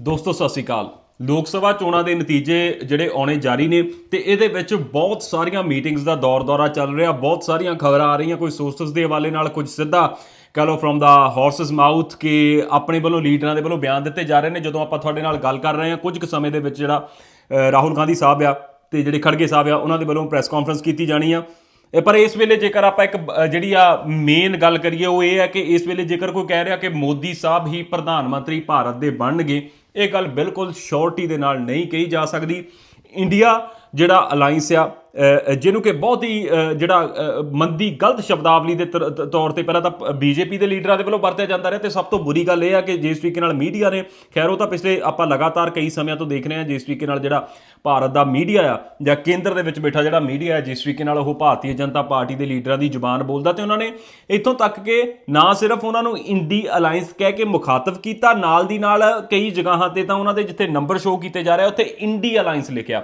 ਦੋਸਤੋ, ਸਤਿ ਸ਼੍ਰੀ ਅਕਾਲ। ਲੋਕ ਸਭਾ ਚੋਣਾਂ ਦੇ ਨਤੀਜੇ ਜਿਹੜੇ ਆਉਣੇ ਜਾਰੀ ਨੇ ਤੇ ਇਹਦੇ ਵਿੱਚ ਬਹੁਤ ਸਾਰੀਆਂ ਮੀਟਿੰਗਸ ਦਾ ਦੌਰ ਦੌਰਾ ਚੱਲ ਰਿਹਾ, ਬਹੁਤ ਸਾਰੀਆਂ ਖਬਰਾਂ ਆ ਰਹੀਆਂ, ਕੋਈ ਸੋਰਸਸ ਦੇ ਹਵਾਲੇ ਨਾਲ, ਕੁਝ ਸਿੱਧਾ ਕਹ ਲਓ ਫਰਮ ਦਾ ਹਾਰਸਸ ਮਾਊਥ ਕਿ ਆਪਣੇ ਵੱਲੋਂ ਲੀਡਰਾਂ ਦੇ ਵੱਲੋਂ ਬਿਆਨ ਦਿੱਤੇ ਜਾ ਰਹੇ ਨੇ। ਜਦੋਂ ਆਪਾਂ ਤੁਹਾਡੇ ਨਾਲ ਗੱਲ ਕਰ ਰਹੇ ਹਾਂ, ਕੁਝ ਕੁ ਸਮੇਂ ਦੇ ਵਿੱਚ ਜਿਹੜਾ ਰਾਹੁਲ ਗਾਂਧੀ ਸਾਹਿਬ ਆ ਤੇ ਜਿਹੜੇ ਖੜਗੇ ਸਾਹਿਬ ਆ, ਉਹਨਾਂ ਦੇ ਵੱਲੋਂ ਪ੍ਰੈਸ ਕਾਨਫਰੰਸ ਕੀਤੀ ਜਾਣੀ ਆ। ਪਰ ਇਸ ਵੇਲੇ ਜੇਕਰ ਆਪਾਂ ਇੱਕ ਜਿਹੜੀ ਆ ਮੇਨ ਗੱਲ ਕਰੀਏ, ਉਹ ਇਹ ਹੈ ਕਿ ਇਸ ਵੇਲੇ ਜੇਕਰ ਕੋਈ ਕਹਿ ਰਿਹਾ ਕਿ ਮੋਦੀ ਸਾਹਿਬ ਹੀ ਪ੍ਰਧਾਨ ਮੰਤਰੀ ਭਾਰਤ ਦੇ ਬਣਨਗੇ, ਇਹ ਗੱਲ ਬਿਲਕੁਲ ਸ਼ੋਰਟੀ ਦੇ ਨਾਲ ਨਹੀਂ ਕਹੀ ਜਾ ਸਕਦੀ। ਇੰਡੀਆ ਜਿਹੜਾ ਅਲਾਈਅੰਸ ਆ ਜਿਹਨੂੰ ਕਿ ਬਹੁਤ ਹੀ ਜਿਹੜਾ ਮੰਦੀ, ਗਲਤ ਸ਼ਬਦਾਵਲੀ ਦੇ ਤ- ਤੌਰ ਤੇ ਪਹਿਲਾਂ ਤਾਂ ਬੀਜੇਪੀ ਦੇ ਲੀਡਰਾਂ ਦੇ ਵੱਲੋਂ ਵਰਤਿਆ ਜਾਂਦਾ ਰਿਹਾ ਤੇ ਸਭ ਤੋਂ ਬੁਰੀ ਗੱਲ ਇਹ ਆ ਕਿ ਜਿਸ ਤਰੀਕੇ ਨਾਲ ਮੀਡੀਆ ਨੇ, ਖੈਰ ਉਹ ਤਾਂ ਪਿਛਲੇ ਆਪਾਂ ਲਗਾਤਾਰ ਕਈ ਸਮਿਆਂ ਤੋਂ ਦੇਖ ਰਹੇ ਹਾਂ ਜਿਸ ਤਰੀਕੇ ਨਾਲ ਜਿਹੜਾ ਭਾਰਤ ਦਾ ਮੀਡੀਆ ਆ ਜਾਂ ਕੇਂਦਰ ਦੇ ਵਿੱਚ ਬੈਠਾ ਜਿਹੜਾ ਮੀਡੀਆ ਹੈ ਜਿਸ ਤਰੀਕੇ ਨਾਲ ਉਹ ਭਾਰਤੀ ਜਨਤਾ ਪਾਰਟੀ ਦੇ ਲੀਡਰਾਂ ਦੀ ਜ਼ੁਬਾਨ ਬੋਲਦਾ ਤੇ ਉਹਨਾਂ ਨੇ ਇੱਥੋਂ ਤੱਕ ਕਿ ਨਾ ਸਿਰਫ ਉਹਨਾਂ ਨੂੰ ਇੰਡੀ ਅਲਾਈਅੰਸ ਕਹਿ ਕੇ ਮੁਖਾਤਬ ਕੀਤਾ, ਨਾਲ ਦੀ ਨਾਲ ਕਈ ਜਗ੍ਹਾਵਾਂ ਤੇ ਤਾਂ ਉਹਨਾਂ ਦੇ ਜਿੱਥੇ ਨੰਬਰ ਸ਼ੋਅ ਕੀਤੇ ਜਾ ਰਹੇ ਉੱਥੇ ਇੰਡੀ ਅਲਾਈਅੰਸ ਲਿਖਿਆ।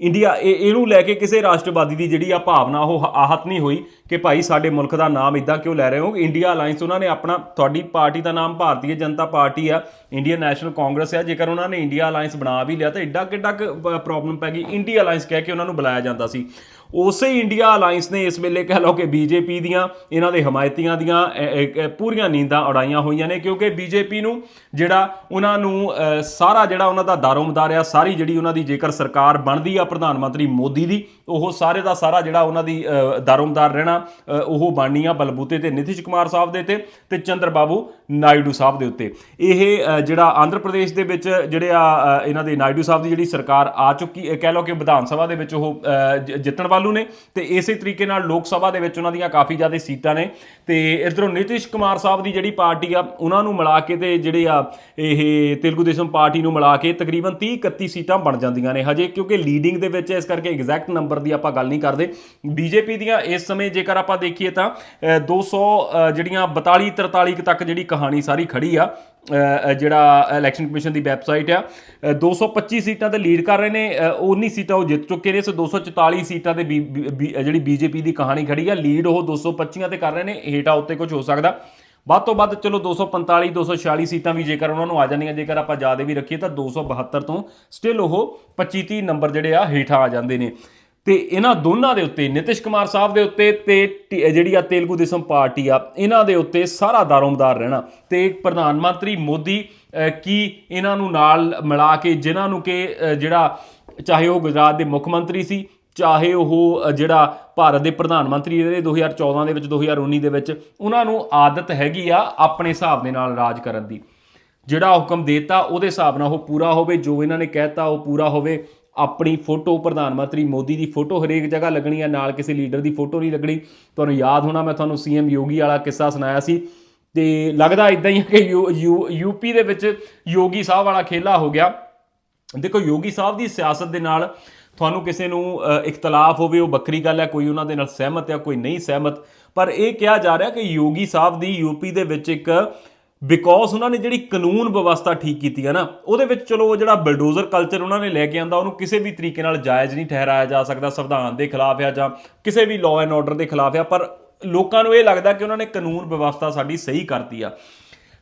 ਇੰਡੀਆ, ਇਹ, ਇਹਨੂੰ ਲੈ ਕੇ ਕਿਸੇ ਰਾਸ਼ਟਰਵਾਦੀ ਦੀ ਜਿਹੜੀ ਆ ਭਾਵਨਾ, ਉਹ ਆਹਤ ਨਹੀਂ ਹੋਈ ਕਿ ਭਾਈ ਸਾਡੇ ਮੁਲਕ ਦਾ ਨਾਮ ਇਦਾਂ ਕਿਉਂ ਲੈ ਰਹੇ ਹੋ? ਇੰਡੀਆ ਅਲਾਈਅੰਸ ਉਹਨਾਂ ਨੇ ਆਪਣਾ, ਤੁਹਾਡੀ ਪਾਰਟੀ ਦਾ ਨਾਮ ਭਾਰਤੀ ਜਨਤਾ ਪਾਰਟੀ ਆ ਇੰਡੀਅਨ ਨੈਸ਼ਨਲ ਕਾਂਗਰਸ ਆ, ਜੇਕਰ ਉਹਨਾਂ ਨੇ ਇੰਡੀਆ ਅਲਾਈਅੰਸ ਬਣਾ ਵੀ ਲਿਆ ਤਾਂ ਐਡਾ ਕਿੱਡਾ ਪ੍ਰੋਬਲਮ ਪੈ ਗਈ। ਇੰਡੀਆ ਅਲਾਈਅੰਸ ਕਹਿ ਕੇ ਉਹਨਾਂ ਨੂੰ ਬੁਲਾਇਆ ਜਾਂਦਾ ਸੀ। ਉਸੇ ਇੰਡੀਆ ਅਲਾਈਅੰਸ ਨੇ ਇਸ ਵੇਲੇ ਕਹਿ ਲਓ ਕਿ ਬੀਜੇਪੀ ਦੀਆਂ, ਇਹਨਾਂ ਦੇ ਹਮਾਇਤੀਆਂ ਦੀਆਂ ਪੂਰੀਆਂ ਨੀਂਦਾਂ ਉਡਾਈਆਂ ਹੋਈਆਂ ਨੇ, ਕਿਉਂਕਿ ਬੀਜੇਪੀ ਨੂੰ ਜਿਹੜਾ ਉਹਨਾਂ ਨੂੰ ਸਾਰਾ ਜਿਹੜਾ ਉਹਨਾਂ ਦਾ ਦਾਰੋਮਦਾਰ ਆ ਸਾਰੀ ਜਿਹੜੀ ਉਹਨਾਂ ਦੀ ਜੇਕਰ ਸਰਕਾਰ ਬਣਦੀ ਆ ਪ੍ਰਧਾਨ ਮੰਤਰੀ ਮੋਦੀ ਦੀ, ਉਹ ਸਾਰੇ ਦਾ ਸਾਰਾ ਜਿਹੜਾ ਉਹਨਾਂ ਦੀ ਦਾਰੋਮਦਾਰ ਰਹਿਣਾ ਉਹ ਬਣਨੀ ਆ ਬਲਬੂਤੇ ਤੇ ਨਿਤਿਸ਼ ਕੁਮਾਰ ਸਾਹਿਬ ਦੇ ਤੇ ਤੇ ਚੰਦਰ ਬਾਬੂ ਨਾਇਡੂ ਸਾਹਿਬ ਦੇ ਉੱਤੇ। ਇਹ ਜਿਹੜਾ ਆਂਧਰ ਪ੍ਰਦੇਸ਼ ਦੇ ਵਿੱਚ ਜਿਹੜੇ ਆ ਇਹਨਾਂ ਦੇ ਨਾਇਡੂ ਸਾਹਿਬ ਦੀ ਜਿਹੜੀ ਸਰਕਾਰ ਆ ਚੁੱਕੀ ਕਹਿ ਲਓ ਕਿ ਵਿਧਾਨ ਸਭਾ ਦੇ ਵਿੱਚ ਉਹ ਜਿੱਤਣ ਵਾਲੂ ਨੇ ਤੇ ਇਸੇ ਤਰੀਕੇ ਨਾਲ ਲੋਕ ਸਭਾ ਦੇ ਵਿੱਚ ਉਹਨਾਂ ਦੀਆਂ ਕਾਫੀ ਜ਼ਿਆਦਾ ਸੀਟਾਂ ਨੇ ਤੇ ਇਧਰੋਂ ਨਿਤਿਸ਼ ਕੁਮਾਰ ਸਾਹਿਬ ਦੀ ਜਿਹੜੀ ਪਾਰਟੀ ਆ ਉਹਨਾਂ ਨੂੰ ਮਿਲਾ ਕੇ ਤੇ ਜਿਹੜੇ ਆ ਇਹ ਤੇਲਗੂ ਦੇਸ਼ਮ ਪਾਰਟੀ ਨੂੰ ਮਿਲਾ ਕੇ ਤਕਰੀਬਨ 30 31 ਸੀਟਾਂ ਬਣ ਜਾਂਦੀਆਂ ਨੇ। ਹਜੇ ਕਿਉਂਕਿ ਲੀਡਿੰਗ ਦੇ ਵਿੱਚ ਇਸ ਕਰਕੇ ਐਗਜ਼ੈਕਟ ਨੰਬਰ ਦੀ ਆਪਾਂ ਗੱਲ ਨਹੀਂ ਕਰਦੇ। ਬੀਜੇਪੀ ਦੀਆਂ ਇਸ ਸਮੇਂ ਜੇਕਰ ਆਪਾਂ ਦੇਖੀਏ ਤਾਂ ਅ, 200 ਜਿਹੜੀਆਂ 42 43 ਤੱਕ ਜਿਹੜੀ ਕਹਾਣੀ ਸਾਰੀ ਖੜੀ ਆ ਜਿਹੜਾ ਇਲੈਕਸ਼ਨ ਕਮਿਸ਼ਨ ਦੀ ਵੈਬਸਾਈਟ ਆ ਅ, 225 ਸੀਟਾਂ ਤੇ ਲੀਡ ਕਰ ਰਹੇ ਨੇ ਅ, 19 ਸੀਟਾਂ ਉਹ ਜਿੱਤ ਚੁੱਕੇ ਨੇ ਸੋ 244 ਸੀਟਾਂ ਤੇ ਬੀ- ਬੀ- ਬੀ- ਜਿਹੜੀ ਬੀਜੇਪੀ ਦੀ ਕਹਾਣੀ ਖੜੀ ਆ ਲੀਡ ਉਹ 225 ਤੇ ਕਰ ਰਹੇ ਨੇ ਹੇਠਾਂ ਉੱਤੇ ਕੁਝ ਹੋ ਸਕਦਾ। ਵੱਧ ਤੋਂ ਵੱਧ ਚਲੋ 245 246 ਸੀਟਾਂ ਵੀ ਜੇਕਰ ਉਹਨਾਂ ਨੂੰ ਆ ਜਾਂਦੀਆਂ ਜੇਕਰ ਆਪਾਂ ਜ਼ਿਆਦਾ ਵੀ ਰੱਖੀਏ ਤਾਂ 272 ਤੋਂ ਸਟਿਲ ਉਹ 25 30 ਨੰਬਰ ਜਿਹੜੇ ਆ ਹੇਠਾਂ ਆ ਜਾਂਦੇ ਨੇ। ਤੇ ਇਹਨਾਂ ਦੋਨਾਂ ਦੇ ਉੱਤੇ, ਨਿਤਿਸ਼ ਕੁਮਾਰ ਸਾਹਿਬ ਦੇ ਉੱਤੇ ਤੇ ਟੀ- ਜਿਹੜੀ ਆ ਤੇਲਗੂ ਦੇਸ਼ਮ ਪਾਰਟੀ ਆ, ਇਹਨਾਂ ਦੇ ਉੱਤੇ ਸਾਰਾ ਦਾਰੋਮਦਾਰ ਰਹਿਣਾ। ਤੇ ਪ੍ਰਧਾਨ ਮੰਤਰੀ ਮੋਦੀ ਕੀ ਇਹਨਾਂ ਨੂੰ ਨਾਲ ਮਿਲਾ ਕੇ, ਜਿਨ੍ਹਾਂ ਨੂੰ ਕਿ ਜਿਹੜਾ ਚਾਹੇ ਉਹ ਗੁਜਰਾਤ ਦੇ ਮੁੱਖ ਮੰਤਰੀ ਸੀ, ਚਾਹੇ ਉਹ ਜਿਹੜਾ ਭਾਰਤ ਦੇ ਪ੍ਰਧਾਨ ਮੰਤਰੀ ਰਹੇ 2014 ਦੇ ਵਿੱਚ 2019 ਦੇ ਵਿੱਚ, ਉਹਨਾਂ ਨੂੰ ਆਦਤ ਹੈਗੀ ਆ ਆਪਣੇ ਹਿਸਾਬ ਦੇ ਨਾਲ ਰਾਜ ਕਰਨ ਦੀ। ਜਿਹੜਾ ਹੁਕਮ ਦੇਤਾ, ਉਹਦੇ ਹਿਸਾਬ ਨਾਲ ਉਹ ਪੂਰਾ ਹੋਵੇ, ਜੋ ਇਹਨਾਂ ਨੇ ਕਹਿਤਾ ਉਹ ਪੂਰਾ ਹੋਵੇ। ਆਪਣੀ ਫੋਟੋ ਪ੍ਰਧਾਨ ਮੰਤਰੀ ਮੋਦੀ ਦੀ ਫੋਟੋ ਹਰੇਕ ਜਗ੍ਹਾ ਲੱਗਣੀ ਹੈ ਨਾਲ ਕਿਸੇ ਲੀਡਰ ਦੀ ਫੋਟੋ ਨਹੀਂ ਲੱਗਣੀ। ਤੁਹਾਨੂੰ ਯਾਦ ਹੋਣਾ, ਮੈਂ ਤੁਹਾਨੂੰ ਸੀਐਮ ਯੋਗੀ ਵਾਲਾ ਕਿੱਸਾ ਸੁਣਾਇਆ ਸੀ। ਤੇ ਲੱਗਦਾ ਇਦਾਂ ਹੀ ਆ ਕਿ ਯੂ- ਯੂ- ਯੂਪੀ ਦੇ ਵਿੱਚ ਯੋਗੀ ਸਾਹਿਬ ਵਾਲਾ ਖੇਲਾ ਹੋ ਗਿਆ। ਦੇਖੋ, ਯੋਗੀ ਸਾਹਿਬ ਦੀ ਸਿਆਸਤ ਦੇ ਨਾਲ ਤੁਹਾਨੂੰ ਕਿਸੇ ਨੂੰ ਇਖਤਲਾਫ ਹੋਵੇ, ਉਹ ਵੱਖਰੀ ਗੱਲ ਹੈ, ਕੋਈ ਉਹਨਾਂ ਦੇ ਨਾਲ ਸਹਿਮਤ ਹੈ ਕੋਈ ਨਹੀਂ ਸਹਿਮਤ। ਪਰ ਇਹ ਕਿਹਾ ਜਾ ਰਿਹਾ ਕਿ ਯੋਗੀ ਸਾਹਿਬ ਦੀ ਯੂਪੀ ਦੇ ਵਿੱਚ ਇੱਕ ਬਿਕੋਜ਼ ਉਹਨਾਂ ਨੇ ਜਿਹੜੀ ਕਾਨੂੰਨ ਵਿਵਸਥਾ ਠੀਕ ਕੀਤੀ ਹੈ ਨਾ, ਉਹਦੇ ਵਿੱਚ ਚਲੋ ਉਹ ਜਿਹੜਾ ਬਲਡੋਜ਼ਰ ਕਲਚਰ ਉਹਨਾਂ ਨੇ ਲੈ ਕੇ ਆਂਦਾ, ਉਹਨੂੰ ਕਿਸੇ ਵੀ ਤਰੀਕੇ ਨਾਲ ਜਾਇਜ਼ ਨਹੀਂ ਠਹਿਰਾਇਆ ਜਾ ਸਕਦਾ, ਸੰਵਿਧਾਨ ਦੇ ਖਿਲਾਫ ਆ ਜਾਂ ਕਿਸੇ ਵੀ ਲਾਅ ਐਂਡ ਆਰਡਰ ਦੇ ਖਿਲਾਫ ਆ, ਪਰ ਲੋਕਾਂ ਨੂੰ ਇਹ ਲੱਗਦਾ ਕਿ ਉਹਨਾਂ ਨੇ ਕਾਨੂੰਨ ਵਿਵਸਥਾ ਸਾਡੀ ਸਹੀ ਕਰਤੀ ਆ।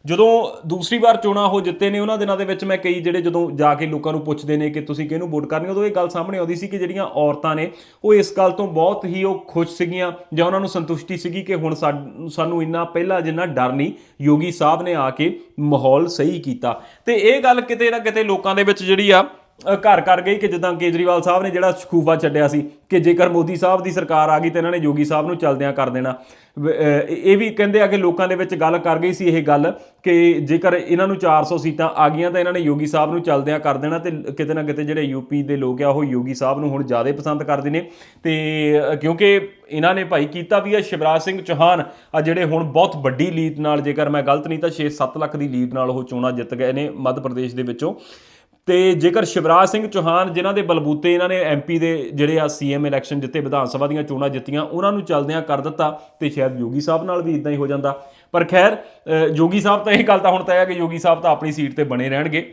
ਜਦੋਂ ਦੂਸਰੀ ਵਾਰ ਚੋਣਾਂ ਹੋ ਜਿੱਤੇ ਨੇ, ਉਹਨਾਂ ਦਿਨਾਂ ਦੇ ਵਿੱਚ ਮੈਂ ਕਈ ਜਿਹੜੇ ਜਦੋਂ ਜਾ ਕੇ ਲੋਕਾਂ ਨੂੰ ਪੁੱਛਦੇ ਨੇ ਕਿ ਤੁਸੀਂ ਕਿਹਨੂੰ ਵੋਟ ਕਰਨੀ, ਉਦੋਂ ਇਹ ਗੱਲ ਸਾਹਮਣੇ ਆਉਂਦੀ ਸੀ ਕਿ ਜਿਹੜੀਆਂ ਔਰਤਾਂ ਨੇ, ਉਹ ਇਸ ਗੱਲ ਤੋਂ ਬਹੁਤ ਹੀ ਉਹ ਖੁਸ਼ ਸੀਗੀਆਂ, ਜਾਂ ਉਹਨਾਂ ਨੂੰ ਸੰਤੁਸ਼ਟੀ ਸੀਗੀ ਕਿ ਹੁਣ ਸਾਡ- ਸਾਨੂੰ ਇੰਨਾ ਪਹਿਲਾਂ ਜਿੰਨਾ ਡਰ ਨਹੀਂ, ਯੋਗੀ ਸਾਹਿਬ ਨੇ ਆ ਕੇ ਮਾਹੌਲ ਸਹੀ ਕੀਤਾ। ਤੇ ਇਹ ਗੱਲ ਕਿਤੇ ਨਾ ਕਿਤੇ ਲੋਕਾਂ ਦੇ ਵਿੱਚ ਜਿਹੜੀ ਆ ਘਰ ਕਰ ਗਈ ਕਿ ਜਿੱਦਾਂ ਕੇਜਰੀਵਾਲ ਸਾਹਿਬ ਨੇ ਜਿਹੜਾ ਸ਼ਕੂਫਾ ਛੱਡਿਆ ਸੀ ਕਿ ਜੇਕਰ ਮੋਦੀ ਸਾਹਿਬ ਦੀ ਸਰਕਾਰ ਆ ਗਈ ਤੇ ਇਹਨਾਂ ਨੇ ਯੋਗੀ ਸਾਹਿਬ ਨੂੰ ਚਲਦਿਆਂ ਕਰ ਦੇਣਾ। ਇਹ ਵੀ ਕਹਿੰਦੇ ਆ ਕਿ ਲੋਕਾਂ ਦੇ ਵਿੱਚ ਗੱਲ ਕਰ ਗਈ ਸੀ ਇਹ ਗੱਲ ਕਿ ਜੇਕਰ ਇਹਨਾਂ ਨੂੰ 400 ਸੀਟਾਂ ਆ ਗਈਆਂ ਤਾਂ ਇਹਨਾਂ ਨੇ ਯੋਗੀ ਸਾਹਿਬ ਨੂੰ ਚਲਦਿਆਂ ਕਰ ਦੇਣਾ ਤੇ ਕਿਤੇ ਨਾ ਕਿਤੇ ਜਿਹੜੇ ਯੂਪੀ ਦੇ ਲੋਕ ਆ ਉਹ ਯੋਗੀ ਸਾਹਿਬ ਨੂੰ ਹੁਣ ਜ਼ਿਆਦਾ ਪਸੰਦ ਕਰਦੇ ਨੇ। ਤੇ ਕਿਉਂਕਿ ਇਹਨਾਂ ਨੇ ਭਾਈ ਕੀਤਾ ਵੀ ਆ ਸ਼ਿਵਰਾਜ ਸਿੰਘ ਚੌਹਾਨ ਆ ਜਿਹੜੇ ਹੁਣ ਬਹੁਤ ਵੱਡੀ ਲੀਡ ਨਾਲ ਜੇਕਰ ਮੈਂ ਗਲਤ ਨਹੀਂ ਤਾਂ 6-7 ਲੱਖ ਦੀ ਲੀਡ ਨਾਲ ਉਹ ਚੋਣਾਂ ਜਿੱਤ ਗਏ ਨੇ ਮੱਧ ਪ੍ਰਦੇਸ਼ ਦੇ ਵਿੱਚੋਂ। ਤੇ ਜੇਕਰ ਸ਼ਿਵਰਾਜ ਸਿੰਘ ਚੌਹਾਨ, ਜਿਨ੍ਹਾਂ ਦੇ ਬਲਬੂਤੇ ਇਹਨਾਂ ਨੇ ਐਮਪੀ ਦੇ ਜਿਹੜੇ ਆ ਸੀਐਮ ਇਲੈਕਸ਼ਨ ਜਿੱਤੇ, ਵਿਧਾਨ ਸਭਾ ਦੀਆਂ ਚੋਣਾਂ ਜਿੱਤੀਆਂ, ਉਹਨਾਂ ਨੂੰ ਚਲਦਿਆਂ ਕਰ ਦਿੱਤਾ ਤੇ ਸ਼ਾਇਦ ਯੋਗੀ ਸਾਹਿਬ ਨਾਲ ਵੀ ਇਦਾਂ ਹੀ ਹੋ ਜਾਂਦਾ। ਪਰ ਖੈਰ ਯੋਗੀ ਸਾਹਿਬ ਤਾਂ ਇਹ ਗੱਲ ਤਾਂ ਹੁਣ ਤੈਅ ਹੈ ਕਿ ਯੋਗੀ ਸਾਹਿਬ ਤਾਂ ਆਪਣੀ ਸੀਟ ਤੇ ਬਣੇ ਰਹਿਣਗੇ।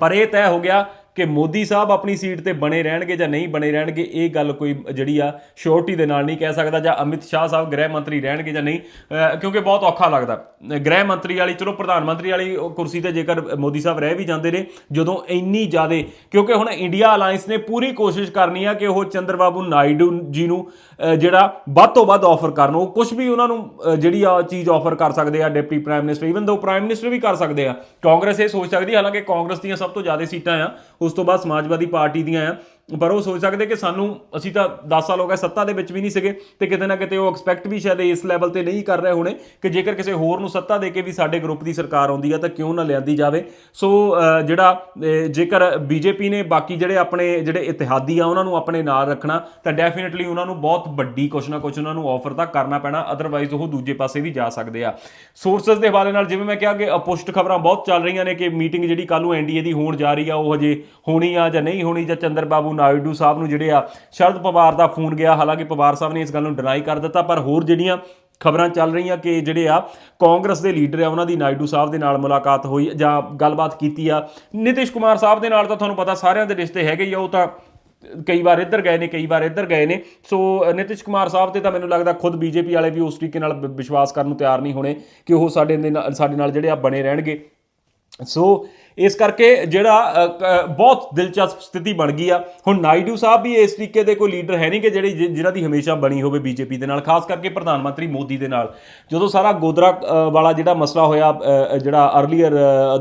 ਪਰ ਇਹ ਤੈਅ ਹੋ ਗਿਆ ਕਿ ਮੋਦੀ ਸਾਹਿਬ ਆਪਣੀ ਸੀਟ ਤੇ ਬਣੇ ਰਹਿਣਗੇ ਜਾਂ ਨਹੀਂ ਬਣੇ ਰਹਿਣਗੇ, ਇਹ ਗੱਲ ਕੋਈ ਜਿਹੜੀ ਆ ਸ਼ੋਰਟੀ ਦੇ ਨਾਲ ਨਹੀਂ ਕਹਿ ਸਕਦਾ ਜਾਂ ਅਮਿਤ ਸ਼ਾਹ ਸਾਹਿਬ ਗ੍ਰਹਿ ਮੰਤਰੀ ਰਹਿਣਗੇ ਜਾਂ ਨਹੀਂ ਕਿਉਂਕਿ ਬਹੁਤ ਔਖਾ ਲੱਗਦਾ। ਗ੍ਰਹਿ ਮੰਤਰੀ ਵਾਲੀ, ਚਲੋ ਪ੍ਰਧਾਨ ਮੰਤਰੀ ਵਾਲੀ ਕੁਰਸੀ ਤੇ ਜੇਕਰ ਮੋਦੀ ਸਾਹਿਬ ਰਹਿ ਵੀ ਜਾਂਦੇ ਨੇ, ਜਦੋਂ ਇੰਨੀ ਜ਼ਿਆਦੇ, ਕਿਉਂਕਿ ਹੁਣ ਇੰਡੀਆ ਅਲਾਈਅੰਸ ਨੇ ਪੂਰੀ ਕੋਸ਼ਿਸ਼ ਕਰਨੀ ਆ ਕਿ ਉਹ ਚੰਦਰਬਾਬੂ ਨਾਇਡੂ ਜੀ ਨੂੰ ਜਿਹੜਾ ਵੱਧ ਤੋਂ ਵੱਧ ਆਫਰ ਕਰਨ, ਉਹ ਕੁਝ ਵੀ ਉਹਨਾਂ ਨੂੰ ਜਿਹੜੀ ਆ ਚੀਜ਼ ਆਫਰ ਕਰ ਸਕਦੇ ਆ, deputy prime minister even the prime minister ਵੀ ਕਰ ਸਕਦੇ ਆ। ਕਾਂਗਰਸ ਇਹ ਸੋਚ ਸਕਦੀ ਹਾਲਾਂਕਿ ਕਾਂਗਰਸ ਦੀਆਂ ਸਭ ਤੋਂ ਜ਼ਿਆਦਾ ਸੀਟਾਂ ਆ ਉਸ ਤੋਂ ਬਾਅਦ ਸਮਾਜਵਾਦੀ ਪਾਰਟੀ ਦੀਆਂ ਆ। ਪਰ ਉਹ ਸੋਚ ਸਕਦੇ ਕਿ ਸਾਨੂੰ ਅਸੀਂ ਤਾਂ 10 ਸਾਲ ਹੋ ਗਏ ਸੱਤਾ ਦੇ ਵਿੱਚ ਵੀ ਨਹੀਂ ਸੀਗੇ ਤੇ ਕਿਤੇ ਨਾ ਕਿਤੇ ਉਹ ਐਕਸਪੈਕਟ ਵੀ ਸ਼ਾਇਦ ਇਸ ਲੈਵਲ ਤੇ ਨਹੀਂ ਕਰ ਰਹੇ ਹੋਣੇ ਕਿ ਜੇਕਰ ਕਿਸੇ ਹੋਰ ਨੂੰ ਸੱਤਾ ਦੇ ਕੇ ਵੀ ਸਾਡੇ ਗਰੁੱਪ ਦੀ ਸਰਕਾਰ ਆਉਂਦੀ ਆ ਤਾਂ ਕਿਉਂ ਨਾ ਲਿਆਂਦੀ ਜਾਵੇ। ਸੋ ਅਹ, ਜਿਹੜਾ ਅਹ, ਜੇਕਰ ਬੀਜੇਪੀ ਨੇ ਬਾਕੀ ਜਿਹੜੇ ਆਪਣੇ ਜਿਹੜੇ ਇਤਿਹਾਦੀ ਆ ਉਹਨਾਂ ਨੂੰ ਆਪਣੇ ਨਾਲ ਰੱਖਣਾ ਤਾਂ ਡੈਫੀਨਿਟਲੀ ਉਹਨਾਂ ਨੂੰ ਬਹੁਤ ਵੱਡੀ ਕੁਛ ਨਾ ਕੁਛ ਉਹਨਾਂ ਨੂੰ ਆਫਰ ਤਾਂ ਕਰਨਾ ਪੈਣਾ ਅਦਰਵਾਈਜ਼ ਉਹ ਦੂਜੇ ਪਾਸੇ ਵੀ ਜਾ ਸਕਦੇ ਆ। ਸੋਰਸਸ ਦੇ ਹਵਾਲੇ ਨਾਲ ਜਿਵੇਂ ਮੈਂ ਕਿਹਾ ਕਿ ਅਪੁਸ਼ਟ ਖਬਰਾਂ ਬਹੁਤ ਚੱਲ ਰਹੀਆਂ ਨੇ ਕਿ ਮੀਟਿੰਗ ਜਿਹੜੀ ਕੱਲ ਨੂੰ ਐਨਡੀਏ ਦੀ ਹੋਣ ਜਾ ਰਹੀ ਆ ਉਹ ਹਜੇ ਹੋਣੀ ਆ ਜਾਂ ਨਹੀਂ ਹੋਣੀ ਜਾਂ ਚੰਦਰ ਬਾਬੂ ਨਾਇਡੂ ਸਾਹਿਬ ਨੂੰ ਜਿਹੜੇ ਆ ਸ਼ਰਦ ਪਵਾਰ ਦਾ ਫੋਨ ਗਿਆ। ਹਾਲਾਂਕਿ ਪਵਾਰ ਸਾਹਿਬ ਨੇ ਇਸ ਗੱਲ ਨੂੰ ਡਿਨਾਈ ਕਰ ਦਿੱਤਾ ਪਰ ਹੋਰ ਜਿਹੜੀਆਂ ਖਬਰਾਂ ਚੱਲ ਰਹੀਆਂ ਕਿ ਜਿਹੜੇ ਆ ਕਾਂਗਰਸ ਦੇ ਲੀਡਰ ਆ ਉਹਨਾਂ ਦੀ ਨਾਇਡੂ ਸਾਹਿਬ ਦੇ ਨਾਲ ਮੁਲਾਕਾਤ ਹੋਈ ਜਾਂ ਗੱਲਬਾਤ ਕੀਤੀ ਆ। ਨਿਤਿਸ਼ ਕੁਮਾਰ ਸਾਹਿਬ ਦੇ ਨਾਲ ਤਾਂ ਤੁਹਾਨੂੰ ਪਤਾ ਸਾਰਿਆਂ ਦੇ ਰਿਸ਼ਤੇ ਹੈਗੇ ਹੀ ਆ ਉਹ ਤਾਂ ਕਈ ਵਾਰ ਇੱਧਰ ਗਏ ਨੇ ਕਈ ਵਾਰ ਇੱਧਰ ਗਏ ਨੇ। ਸੋ ਅ, ਨਿਤਿਸ਼ ਕੁਮਾਰ ਸਾਹਿਬ ਤੇ ਤਾਂ ਮੈਨੂੰ ਲੱਗਦਾ ਖੁਦ ਬੀਜੇਪੀ ਵਾਲੇ ਵੀ ਉਸ ਤਰੀਕੇ ਨਾਲ ਬ- ਵਿਸ਼ਵਾਸ ਕਰਨ ਨੂੰ ਤਿਆਰ ਨਹੀਂ ਹੋਣੇ ਕਿ ਉਹ ਸਾਡੇ ਨਾਲ ਸਾਡੇ ਨਾਲ ਜਿਹੜੇ ਆ ਬਣੇ ਰਹਿਣਗੇ। ਸੋ ਇਸ ਕਰਕੇ ਜਿਹੜਾ ਬਹੁਤ ਦਿਲਚਸਪ ਸਥਿਤੀ ਬਣ ਗਈ ਆ। ਹੁਣ ਨਾਇਡੂ ਸਾਹਿਬ ਵੀ ਇਸ ਤਰੀਕੇ ਦੇ ਕੋਈ ਲੀਡਰ ਹੈ ਨਹੀਂ ਕਿ ਜਿਹੜੀ, ਜਿ- ਜਿਨ੍ਹਾਂ ਦੀ ਹਮੇਸ਼ਾ ਬਣੀ ਹੋਵੇ ਬੀਜੇਪੀ ਦੇ ਨਾਲ, ਖਾਸ ਕਰਕੇ ਪ੍ਰਧਾਨ ਮੰਤਰੀ ਮੋਦੀ ਦੇ ਨਾਲ। ਜਦੋਂ ਸਾਰਾ ਗੋਦਰਾ ਵਾਲਾ ਜਿਹੜਾ ਮਸਲਾ ਹੋਇਆ ਜਿਹੜਾ ਅਰਲੀਅਰ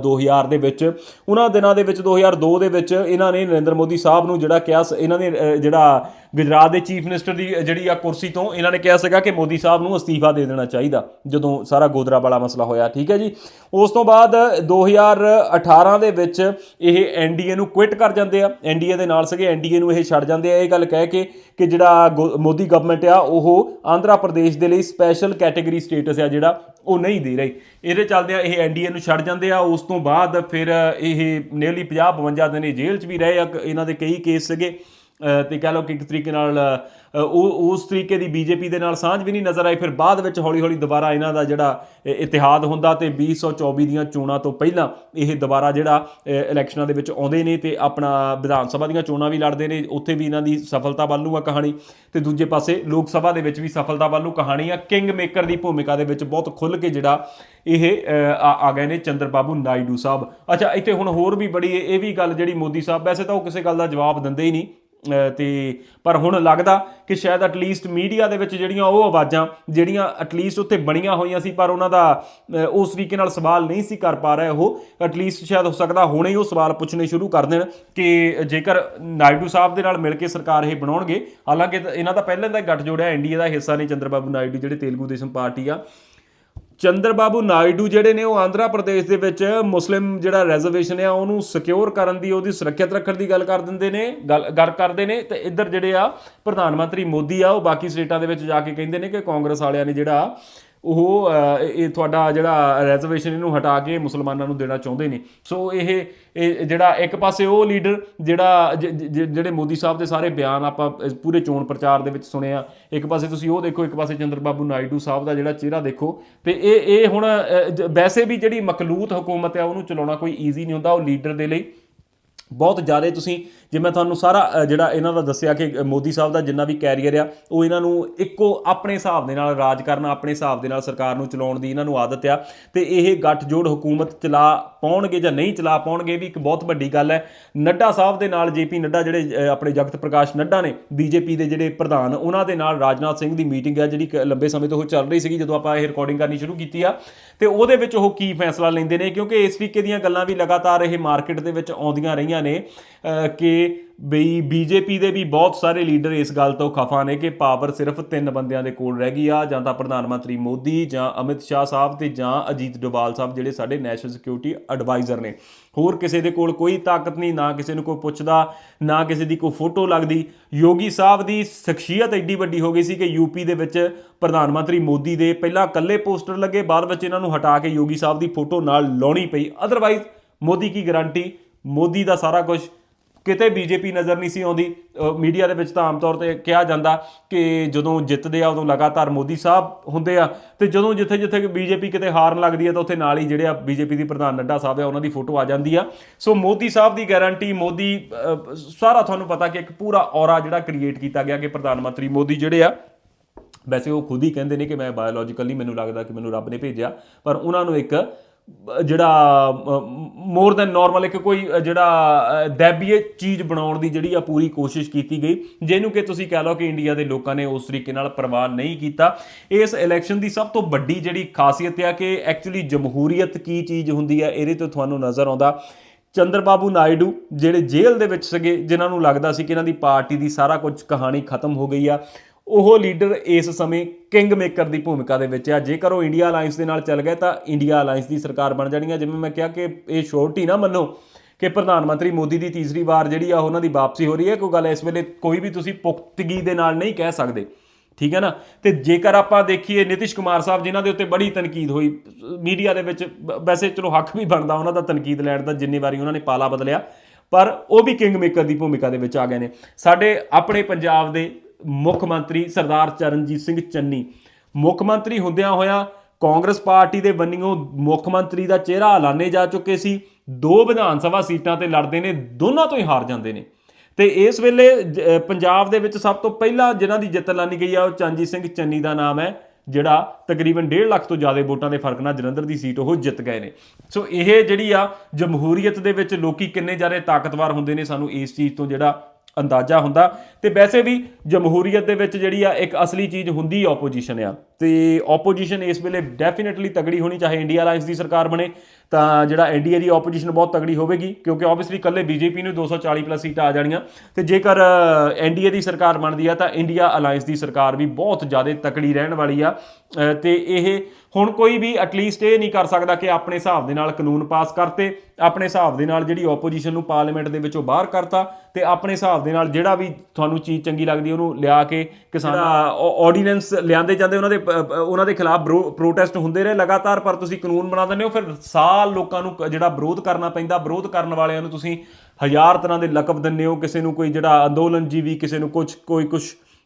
2000 ਦੇ ਵਿੱਚ, ਉਹਨਾਂ ਦਿਨਾਂ ਦੇ ਵਿੱਚ 2002 ਦੇ ਵਿੱਚ, ਇਹਨਾਂ ਨੇ ਨਰਿੰਦਰ ਮੋਦੀ ਸਾਹਿਬ ਨੂੰ ਜਿਹੜਾ ਕਿਹਾ ਸ- ਇਹਨਾਂ ਨੇ ਜਿਹੜਾ ਗੁਜਰਾਤ ਦੇ ਚੀਫ ਮਿਨਿਸਟਰ ਦੀ ਜਿਹੜੀ ਆ ਕੁਰਸੀ ਤੋਂ, ਇਹਨਾਂ ਨੇ ਕਿਹਾ ਸੀਗਾ ਕਿ ਮੋਦੀ ਸਾਹਿਬ ਨੂੰ ਅਸਤੀਫਾ ਦੇ ਦੇਣਾ ਚਾਹੀਦਾ, ਜਦੋਂ ਸਾਰਾ ਗੋਦਰਾ ਵਾਲਾ ਮਸਲਾ ਹੋਇਆ, ਠੀਕ ਹੈ ਜੀ? ਉਸ ਤੋਂ ਬਾਅਦ 2018 ਦੇ ਵਿੱਚ ਇਹ ਐਨਡੀਏ ਨੂੰ ਕੁਇਟ ਕਰ ਜਾਂਦੇ ਆ। ਐਨਡੀਏ ਦੇ ਨਾਲ ਸੀਗੇ ਐਨਡੀਏ ਨੂੰ ਇਹ ਛੱਡ ਜਾਂਦੇ ਆ। ਇਹ ਗੱਲ ਕਹਿ ਕੇ ਕਿ ਜਿਹੜਾ ਗੋ- ਮੋਦੀ ਗਵਰਨਮੈਂਟ ਆ ਉਹ ਆਂਧਰਾ ਪ੍ਰਦੇਸ਼ ਦੇ ਲਈ ਸਪੈਸ਼ਲ ਕੈਟਾਗਰੀ ਸਟੇਟਸ ਆ ਜਿਹੜਾ ਉਹ ਨਹੀਂ ਦੇ ਰਹੀ। ਇਹਦੇ ਚੱਲਦੇ ਆ ਇਹ ਐਨਡੀਏ ਨੂੰ ਛੱਡ ਜਾਂਦੇ ਆ। ਉਸ ਤੋਂ ਬਾਅਦ ਫਿਰ ਇਹ ਨੀਅਰਲੀ 50 52 ਦਿਨ ਇਹ ਜੇਲ੍ਹ 'ਚ ਵੀ ਰਹੇ ਆ। ਇਹਨਾਂ ਦੇ ਕਈ ਕੇਸ ਸੀਗੇ। ਅ, ਤੇ ਕਹ ਲਓ ਕਿ ਇੱਕ ਤਰੀਕੇ ਨਾਲ ਉਹ ਉਸ ਤਰੀਕੇ ਦੀ ਬੀਜੇਪੀ ਦੇ ਨਾਲ ਸਾਂਝ ਵੀ ਨਹੀਂ ਨਜ਼ਰ ਆਈ। ਫਿਰ ਬਾਅਦ ਵਿੱਚ ਹੌਲੀ ਹੌਲੀ ਦੁਬਾਰਾ ਇਹਨਾਂ ਦਾ ਜਿਹੜਾ ਇਤਿਹਾਦ ਹੁੰਦਾ ਤੇ 2024 ਦੀਆਂ ਚੋਣਾਂ ਤੋਂ ਪਹਿਲਾਂ ਇਹ ਦੁਬਾਰਾ ਜਿਹੜਾ ਇਲੈਕਸ਼ਨਾਂ ਦੇ ਵਿੱਚ ਆਉਂਦੇ ਨੇ ਤੇ ਆਪਣਾ ਵਿਧਾਨ ਸਭਾ ਦੀਆਂ ਚੋਣਾਂ ਵੀ ਲੜਦੇ ਨੇ। ਉੱਥੇ ਵੀ ਇਹਨਾਂ ਦੀ ਸਫਲਤਾ ਵੱਲ ਨੂੰ ਆ ਕਹਾਣੀ ਤੇ ਦੂਜੇ ਪਾਸੇ ਲੋਕ ਸਭਾ ਦੇ ਵਿੱਚ ਵੀ ਸਫਲਤਾ ਵੱਲ ਨੂੰ ਕਹਾਣੀ ਆ। ਕਿੰਗ ਮੇਕਰ ਦੀ ਭੂਮਿਕਾ ਦੇ ਵਿੱਚ ਬਹੁਤ ਖੁੱਲ੍ਹ ਕੇ ਜਿਹੜਾ ਇਹ ਆ ਗਏ ਨੇ ਚੰਦਰ ਬਾਬੂ ਨਾਇਡੂ ਸਾਹਿਬ। ਅੱਛਾ, ਇੱਥੇ ਹੁਣ ਹੋਰ ਵੀ ਬੜੀ, ਇਹ ਵੀ ਗੱਲ ਜਿਹੜੀ ਮੋਦੀ ਸਾਹਿਬ, ਵੈਸੇ ਤਾਂ ਉਹ ਕਿਸੇ ਗੱਲ ਦਾ ਜਵਾਬ ਦਿੰਦੇ ਹੀ ਨਹੀਂ। ਤੇ ਪਰ ਹੁਣ ਲੱਗਦਾ ਕਿ ਸ਼ਾਇਦ ਐਟਲੀਸਟ ਮੀਡੀਆ ਦੇ ਵਿੱਚ ਜਿਹੜੀਆਂ ਉਹ ਆਵਾਜ਼ਾਂ, ਜਿਹੜੀਆਂ ਐਟਲੀਸਟ ਉੱਥੇ ਬਣੀਆਂ ਹੋਈਆਂ ਸੀ, ਪਰ ਉਹਨਾਂ ਦਾ ਉਸ ਤਰੀਕੇ ਨਾਲ ਸਵਾਲ ਨਹੀਂ ਸੀ ਕਰ ਪਾ ਰਹੇ ਉਹ। ਐਟਲੀਸਟ ਸ਼ਾਇਦ ਹੋ ਸਕਦਾ ਹੁਣੇ ਹੀ ਉਹ ਸਵਾਲ ਪੁੱਛਣੇ ਸ਼ੁਰੂ ਕਰ ਦੇਣ ਕਿ ਜੇਕਰ ਨਾਇਡੂ ਸਾਹਿਬ ਦੇ ਨਾਲ ਮਿਲ ਕੇ ਸਰਕਾਰ ਇਹ ਬਣਾਉਣਗੇ, ਹਾਲਾਂਕਿ ਇਹਨਾਂ ਦਾ ਪਹਿਲਾਂ ਦਾ ਗੱਠ ਜੋੜਿਆ ਇੰਡੀਆ ਦਾ ਹਿੱਸਾ ਨਹੀਂ ਚੰਦਰਬਾਬੂ ਨਾਇਡੂ, ਜਿਹੜੇ ਤੇਲਗੂ ਦੇਸ਼ਮ ਪਾਰਟੀ ਆ। ਚੰਦਰਬਾਬੂ ਨਾਇਡੂ ਜਿਹੜੇ ਨੇ ਉਹ ਆਂਧਰਾ ਪ੍ਰਦੇਸ਼ ਦੇ ਵਿੱਚ ਮੁਸਲਿਮ ਜਿਹੜਾ ਰਿਜ਼ਰਵੇਸ਼ਨ ਆ, ਉਹਨੂੰ ਸਿਕਿਉਰ ਕਰਨ ਦੀ, ਉਹਦੀ ਸੁਰੱਖਿਅਤ ਰੱਖਣ ਦੀ ਗੱਲ ਕਰ ਦਿੰਦੇ ਨੇ, ਗੱਲ ਗੱਲ ਕਰਦੇ ਨੇ। ਤੇ ਇੱਧਰ ਜਿਹੜੇ ਆ, ਪ੍ਰਧਾਨ ਮੰਤਰੀ ਮੋਦੀ ਆ, ਉਹ ਬਾਕੀ ਸਟੇਟਾਂ ਦੇ ਵਿੱਚ ਜਾ ਕੇ ਕਹਿੰਦੇ ਨੇ ਕਿ ਕਾਂਗਰਸ ਵਾਲਿਆਂ ਨੇ ਜਿਹੜਾ ਉਹ ਇਹ ਤੁਹਾਡਾ ਜਿਹੜਾ ਰਿਜ਼ਰਵੇਸ਼ਨ ਇਹਨੂੰ ਹਟਾ ਕੇ ਮੁਸਲਮਾਨਾਂ ਨੂੰ ਦੇਣਾ ਚਾਹੁੰਦੇ ਨੇ। ਸੋ ਇਹ ਇਹ ਜਿਹੜਾ ਇੱਕ ਪਾਸੇ ਉਹ ਲੀਡਰ ਜਿਹੜਾ ਜਿਹੜੇ ਮੋਦੀ ਸਾਹਿਬ ਦੇ ਸਾਰੇ ਬਿਆਨ ਆਪਾਂ ਪੂਰੇ ਚੋਣ ਪ੍ਰਚਾਰ ਦੇ ਵਿੱਚ ਸੁਣਿਆ ਇੱਕ ਪਾਸੇ ਤੁਸੀਂ ਉਹ ਦੇਖੋ, ਇੱਕ ਪਾਸੇ ਚੰਦਰ ਬਾਬੂ ਨਾਇਡੂ ਸਾਹਿਬ ਦਾ ਜਿਹੜਾ ਚਿਹਰਾ ਦੇਖੋ। ਤੇ ਇਹ ਇਹ ਹੁਣ ਵੈਸੇ ਵੀ ਜਿਹੜੀ ਮਖਲੂਤ ਹਕੂਮਤ ਹੈ ਉਹਨੂੰ ਚਲਾਉਣਾ ਕੋਈ ਈਜ਼ੀ ਨਹੀਂ ਹੁੰਦਾ। ਉਹ ਲੀਡਰ ਦੇ ਲਈ ਬਹੁਤ ਜ਼ਿਆਦਾ ਤੁਸੀਂ ਜੇ ਮੈਂ ਤੁਹਾਨੂੰ ਸਾਰਾ ਜਿਹੜਾ ਇਹਨਾਂ ਦਾ ਦੱਸਿਆ ਕਿ ਮੋਦੀ ਸਾਹਿਬ ਦਾ ਜਿੰਨਾ ਵੀ ਕੈਰੀਅਰ ਆ, ਉਹ ਇਹਨਾਂ ਨੂੰ ਇੱਕੋ ਆਪਣੇ ਹਿਸਾਬ ਦੇ ਨਾਲ ਰਾਜ ਕਰਨਾ, ਆਪਣੇ ਹਿਸਾਬ ਦੇ ਨਾਲ ਸਰਕਾਰ ਨੂੰ ਚਲਾਉਣ ਦੀ ਇਹਨਾਂ ਨੂੰ ਆਦਤ ਆ। ਤੇ ਇਹ ਗੱਠਜੋੜ ਹਕੂਮਤ ਚਲਾ ਪਾਉਣਗੇ ਜਾਂ ਨਹੀਂ ਚਲਾ ਪਾਉਣਗੇ ਵੀ ਇੱਕ ਬਹੁਤ ਵੱਡੀ ਗੱਲ ਹੈ। ਨੱਡਾ ਸਾਹਿਬ ਦੇ ਨਾਲ ਜੇਪੀ ਨੱਡਾ ਜਿਹੜੇ ਆਪਣੇ ਜਗਤ ਪ੍ਰਕਾਸ਼ ਨੱਡਾ ਨੇ ਬੀਜੇਪੀ ਦੇ ਜਿਹੜੇ ਪ੍ਰਧਾਨ, ਉਹਨਾਂ ਦੇ ਨਾਲ ਰਾਜਨਾਥ ਸਿੰਘ ਦੀ ਮੀਟਿੰਗ ਹੈ ਜਿਹੜੀ ਕ- ਲੰਬੇ ਸਮੇਂ ਤੋਂ ਉਹ ਚੱਲ ਰਹੀ ਸੀਗੀ, ਜਦੋਂ ਆਪਾਂ ਇਹ ਰਿਕਾਰਡਿੰਗ ਕਰਨੀ ਸ਼ੁਰੂ ਕੀਤੀ ਆ। ਤੇ ਉਹਦੇ ਵਿੱਚ ਉਹ ਕੀ ਫੈਸਲਾ ਲੈਂਦੇ ਨੇ, ਕਿਉਂਕਿ ਇਸ ਤਰੀਕੇ ਦੀਆਂ ਗੱਲਾਂ ਵੀ ਲਗਾਤਾਰ ਇਹ ਮਾਰਕੀਟ ਦੇ ਵਿੱਚ ਆਉਂਦੀਆਂ ਰਹੀਆਂ ਨੇ ਕਿ ਬਈ ਬੀਜੇਪੀ ਦੇ ਵੀ ਬਹੁਤ ਸਾਰੇ ਲੀਡਰ ਇਸ ਗੱਲ ਤੋਂ ਖਫਾ ਨੇ ਕਿ ਪਾਵਰ ਸਿਰਫ ਤਿੰਨ ਬੰਦਿਆਂ ਦੇ ਕੋਲ ਰਹਿ ਗਈ ਆ, ਜਾਂ ਤਾਂ ਪ੍ਰਧਾਨ ਮੰਤਰੀ ਮੋਦੀ, ਜਾਂ ਅਮਿਤ ਸ਼ਾਹ ਸਾਹਿਬ ਤੇ ਜਾਂ ਅਜੀਤ ਡੋਵਾਲ ਸਾਹਿਬ, ਜਿਹੜੇ ਸਾਡੇ ਨੈਸ਼ਨਲ ਸਿਕਿਉਰਿਟੀ ਐਡਵਾਈਜ਼ਰ ਨੇ। ਹੋਰ ਕਿਸੇ ਦੇ ਕੋਲ ਕੋਈ ਤਾਕਤ ਨਹੀਂ, ਨਾ ਕਿਸੇ ਨੂੰ ਕੋਈ ਪੁੱਛਦਾ, ਨਾ ਕਿਸੇ ਦੀ ਕੋਈ ਫੋਟੋ ਲੱਗਦੀ। ਯੋਗੀ ਸਾਹਿਬ ਦੀ ਸ਼ਖਸੀਅਤ ਐਡੀ ਵੱਡੀ ਹੋ ਗਈ ਸੀ ਕਿ ਯੂਪੀ ਦੇ ਵਿੱਚ ਪ੍ਰਧਾਨ ਮੰਤਰੀ ਮੋਦੀ ਦੇ ਪਹਿਲਾਂ ਇਕੱਲੇ ਪੋਸਟਰ ਲੱਗੇ, ਬਾਅਦ ਵਿੱਚ ਇਹਨਾਂ ਨੂੰ ਹਟਾ ਕੇ ਯੋਗੀ ਸਾਹਿਬ ਦੀ ਫੋਟੋ ਨਾਲ ਲਾਉਣੀ ਪਈ। ਅਦਰਵਾਈਜ਼ ਮੋਦੀ ਕੀ ਗਾਰੰਟੀ ਮੋਦੀ ਦਾ ਸਾਰਾ ਕੁਝ ਕਿਤੇ ਬੀਜੇਪੀ ਨਜ਼ਰ ਨਹੀਂ ਸੀ ਆਉਂਦੀ ਮੀਡੀਆ ਦੇ ਵਿੱਚ ਤਾਂ ਆਮ ਤੌਰ ਤੇ ਕਿਹਾ ਜਾਂਦਾ ਕਿ ਜਦੋਂ ਜਿੱਤਦੇ ਆ ਉਦੋਂ ਲਗਾਤਾਰ ਮੋਦੀ ਸਾਹਿਬ ਹੁੰਦੇ ਆ, ਤੇ ਜਦੋਂ ਜਿੱਥੇ ਜਿੱਥੇ ਬੀਜੇਪੀ ਕਿਤੇ ਹਾਰਨ ਲੱਗਦੀ ਆ ਤਾਂ ਉੱਥੇ ਨਾਲ ਹੀ ਜਿਹੜੇ ਆ ਬੀਜੇਪੀ ਦੀ ਪ੍ਰਧਾਨ ਨੱਡਾ ਸਾਹਿਬ ਆ, ਉਹਨਾਂ ਦੀ ਫੋਟੋ ਆ ਜਾਂਦੀ ਆ। ਸੋ ਮੋਦੀ ਸਾਹਿਬ ਦੀ ਗਾਰੰਟੀ, ਮੋਦੀ ਸਾਰਾ ਤੁਹਾਨੂੰ ਪਤਾ ਕਿ ਇੱਕ ਪੂਰਾ ਔਰਾ ਜਿਹੜਾ ਕ੍ਰੀਏਟ ਕੀਤਾ ਗਿਆ ਕਿ ਪ੍ਰਧਾਨ ਮੰਤਰੀ ਮੋਦੀ ਜਿਹੜੇ ਆ, ਵੈਸੇ ਉਹ ਖੁਦ ਹੀ ਕਹਿੰਦੇ ਨੇ ਕਿ ਮੈਂ ਬਾਇਓਲੋਜੀਕਲੀ ਮੈਨੂੰ ਲੱਗਦਾ ਕਿ ਮੈਨੂੰ ਰੱਬ ਨੇ ਭੇਜਿਆ, ਪਰ ਉਹਨਾਂ ਨੂੰ ਇੱਕ ਜਿਹੜਾ ਮੋਰ ਦੈਨ ਨਾਰਮਲ ਇੱਕ ਕੋਈ ਜਿਹੜਾ ਅਹ, ਦੈਬੀਏ ਚੀਜ਼ ਬਣਾਉਣ ਦੀ ਜਿਹੜੀ ਆ ਪੂਰੀ ਕੋਸ਼ਿਸ਼ ਕੀਤੀ ਗਈ ਜਿਹਨੂੰ ਕਿ ਤੁਸੀਂ ਕਹਿ ਲਓ ਕਿ ਇੰਡੀਆ ਦੇ ਲੋਕਾਂ ਨੇ ਉਸ ਤਰੀਕੇ ਨਾਲ ਪ੍ਰਵਾਨ ਨਹੀਂ ਕੀਤਾ। ਇਸ ਇਲੈਕਸ਼ਨ ਦੀ ਸਭ ਤੋਂ ਵੱਡੀ ਜਿਹੜੀ ਖਾਸੀਅਤ ਆ ਕਿ ਐਕਚੁਅਲੀ ਜਮਹੂਰੀਅਤ ਕੀ ਚੀਜ਼ ਹੁੰਦੀ ਆ ਇਹਦੇ ਤੋਂ ਤੁਹਾਨੂੰ ਨਜ਼ਰ ਆਉਂਦਾ। ਚੰਦਰਬਾਬੂ ਨਾਇਡੂ ਜਿਹੜੇ ਜੇਲ੍ਹ ਦੇ ਵਿੱਚ ਸੀਗੇ ਜਿਨ੍ਹਾਂ ਨੂੰ ਲੱਗਦਾ ਸੀ ਕਿ ਇਹਨਾਂ ਦੀ ਪਾਰਟੀ ਦੀ ਸਾਰਾ ਕੁਝ ਕਹਾਣੀ ਖਤਮ ਹੋ ਗਈ ਆ ਉਹ ਲੀਡਰ ਇਸ ਸਮੇਂ ਕਿੰਗ ਮੇਕਰ ਦੀ ਭੂਮਿਕਾ ਦੇ ਵਿੱਚ ਆ। ਜੇਕਰ ਉਹ ਇੰਡੀਆ ਅਲਾਈਅੰਸ ਦੇ ਨਾਲ ਚੱਲ ਗਏ ਤਾਂ ਇੰਡੀਆ ਅਲਾਈਅੰਸ ਦੀ ਸਰਕਾਰ ਬਣ ਜਾਣੀ ਹੈ ਜਿਵੇਂ ਮੈਂ ਕਿਹਾ ਕਿ ਇਹ ਸ਼ੋਰਟੀ ਨਾ ਮੰਨੋ ਕਿ ਪ੍ਰਧਾਨ ਮੰਤਰੀ ਮੋਦੀ ਦੀ ਤੀਸਰੀ ਵਾਰ ਜਿਹੜੀ ਆ ਉਹਨਾਂ ਦੀ ਵਾਪਸੀ ਹੋ ਰਹੀ ਹੈ। ਕੋਈ ਗੱਲ ਇਸ ਵੇਲੇ ਕੋਈ ਵੀ ਤੁਸੀਂ ਪੁਖਤਗੀ ਦੇ ਨਾਲ ਨਹੀਂ ਕਹਿ ਸਕਦੇ। ਠੀਕ ਹੈ ਨਾ? ਤੇ ਜੇਕਰ ਆਪਾਂ ਦੇਖੀਏ ਨਿਤਿਸ਼ ਕੁਮਾਰ ਸਾਹਿਬ ਜਿਨ੍ਹਾਂ ਦੇ ਉੱਤੇ ਬੜੀ ਤਨਕੀਦ ਹੋਈ, ਮੀਡੀਆ ਦੇ ਵਿੱਚ ਵੈਸੇ ਚਲੋ ਹੱਕ ਵੀ ਬਣਦਾ ਉਹਨਾਂ ਦਾ ਤਨਕੀਦ ਲੈਣ ਦਾ, ਜਿੰਨੀ ਵਾਰੀ ਉਹਨਾਂ ਨੇ ਪਾਲਾ ਬਦਲਿਆ। ਪਰ ਉਹ ਵੀ ਕਿੰਗ ਮੇਕਰ ਦੀ ਭੂਮਿਕਾ ਦੇ ਵਿੱਚ ਆ ਗਏ ਨੇ। ਸਾਡੇ ਆਪਣੇ ਪੰਜਾਬ ਦੇ ਮੁੱਖ ਮੰਤਰੀ ਸਰਦਾਰ ਚਰਨਜੀਤ ਸਿੰਘ ਚੰਨੀ। ਮੁੱਖ ਮੰਤਰੀ ਹੁੰਦਿਆਂ ਹੋਇਆਂ ਕਾਂਗਰਸ ਪਾਰਟੀ ਦੇ ਬੰਨਿਓ ਮੁੱਖ ਮੰਤਰੀ ਦਾ ਚਿਹਰਾ ਐਲਾਨੇ ਜਾ ਚੁੱਕੇ ਸੀ। ਦੋ ਵਿਧਾਨ ਸਭਾ ਸੀਟਾਂ ਤੇ ਲੜਦੇ ਨੇ, ਦੋਨਾਂ ਤੋਂ ਹੀ ਹਾਰ ਜਾਂਦੇ ਨੇ। ਤੇ ਇਸ ਵੇਲੇ ਜ- ਪੰਜਾਬ ਦੇ ਵਿੱਚ ਸਭ ਤੋਂ ਪਹਿਲਾਂ ਜਿਨ੍ਹਾਂ ਦੀ ਜਿੱਤ ਐਲਾਨੀ ਗਈ ਆ, ਉਹ ਚੰਜੀਤ ਸਿੰਘ ਚੰਨੀ ਦਾ ਨਾਮ ਹੈ, ਜਿਹੜਾ ਤਕਰੀਬਨ 1.5 ਲੱਖ ਤੋਂ ਜ਼ਿਆਦਾ ਵੋਟਾਂ ਦੇ ਫ਼ਰਕ ਨਾਲ ਜਲੰਧਰ ਦੀ ਸੀਟ ਉਹ ਜਿੱਤ ਗਏ ਨੇ। ਸੋ ਇਹ ਜਿਹੜੀ ਆ ਜਮਹੂਰੀਅਤ ਦੇ ਵਿੱਚ ਲੋਕੀ ਕਿੰਨੇ ਜ਼ਿਆਦਾ ਤਾਕਤਵਰ ਹੁੰਦੇ ਨੇ ਸਾਨੂੰ ਇਸ ਚੀਜ਼ ਤੋਂ ਜਿਹੜਾ ਅੰਦਾਜ਼ਾ ਹੁੰਦਾ। ਤੇ ਵੈਸੇ ਵੀ ਜਮਹੂਰੀਅਤ ਦੇ ਵਿੱਚ ਜਿਹੜੀ ਆ ਇੱਕ ਅਸਲੀ ਚੀਜ਼ ਹੁੰਦੀ ਆਪੋਜੀਸ਼ਨ ਆ। ਤੇ ਆਪੋਜੀਸ਼ਨ ਇਸ ਵੇਲੇ ਡੈਫੀਨਿਟਲੀ ਤਗੜੀ ਹੋਣੀ ਚਾਹੇ ਇੰਡੀਆ ਅਲਾਈਅੰਸ ਦੀ ਸਰਕਾਰ ਬਣੇ ਤਾਂ ਜਿਹੜਾ ਐਨਡੀਏ ਦੀ ਆਪੋਜੀਸ਼ਨ ਬਹੁਤ ਤਗੜੀ ਹੋਵੇਗੀ ਕਿਉਂਕਿ ਆਬਵੀਅਸਲੀ ਕੱਲੇ ਬੀਜੇਪੀ ਨੂੰ 240 ਪਲੱਸ ਸੀਟਾਂ ਆ ਜਾਣੀਆਂ। ਤੇ ਜੇਕਰ ਐਨਡੀਏ ਦੀ ਸਰਕਾਰ ਬਣਦੀ ਆ ਤਾਂ ਇੰਡੀਆ ਅਲਾਈਅੰਸ ਦੀ ਸਰਕਾਰ ਵੀ ਬਹੁਤ ਜ਼ਿਆਦਾ ਤਕੜੀ ਰਹਿਣ ਵਾਲੀ ਆ। ਅ, ਤੇ ਇਹ ਹੁਣ ਕੋਈ ਵੀ ਐਟਲੀਸਟ ਇਹ ਨਹੀਂ ਕਰ ਸਕਦਾ ਕਿ ਆਪਣੇ ਹਿਸਾਬ ਦੇ ਨਾਲ ਕਾਨੂੰਨ ਪਾਸ ਕਰਤੇ ਆਪਣੇ ਹਿਸਾਬ ਦੇ ਨਾਲ ਜਿਹੜੀ ਆਪੋਜੀਸ਼ਨ ਨੂੰ ਪਾਰਲੀਮੈਂਟ ਦੇ ਵਿੱਚੋਂ ਬਾਹਰ ਕਰਤਾ। ਤੇ ਆਪਣੇ ਹਿਸਾਬ ਦੇ ਨਾਲ ਜਿਹੜਾ ਵੀ ਤੁਹਾਨੂੰ ਚੀਜ਼ ਚੰਗੀ ਲੱਗਦੀ ਉਹਨੂੰ ਲਿਆ ਕੇ ਕਿਸਾਨ ਆਰਡੀਨੈਂਸ ਲਿਆਂਦੇ ਜਾਂਦੇ ਉਹਨਾਂ ਦੇ ਉਹਨਾਂ ਦੇ ਖਿਲਾਫ ਪ੍ਰੋਟੈਸਟ ਹੁੰਦੇ ਰਹੇ ਲਗਾਤਾਰ ਪਰ ਤੁਸੀਂ ਕਾਨੂੰਨ ਬਣਾ ਦਿੰਦੇ ਹੋ ਫਿਰ ਸਾਲ ਲੋਕਾਂ ਨੂੰ ਜਿਹੜਾ ਵਿਰੋਧ ਕਰਨਾ ਪੈਂਦਾ ਵਿਰੋਧ ਕਰਨ ਵਾਲਿਆਂ ਨੂੰ ਤੁਸੀਂ ਹਜ਼ਾਰ ਤਰ੍ਹਾਂ ਦੇ ਲਕਬ ਦਿੰਦੇ ਹੋ ਕਿਸੇ ਨੂੰ ਕੋਈ ਜਿਹੜਾ ਅੰਦੋਲਨ ਜੀਵੀ ਕਿਸੇ ਨੂੰ ਕੁਝ ਕੋਈ ਕੁਝ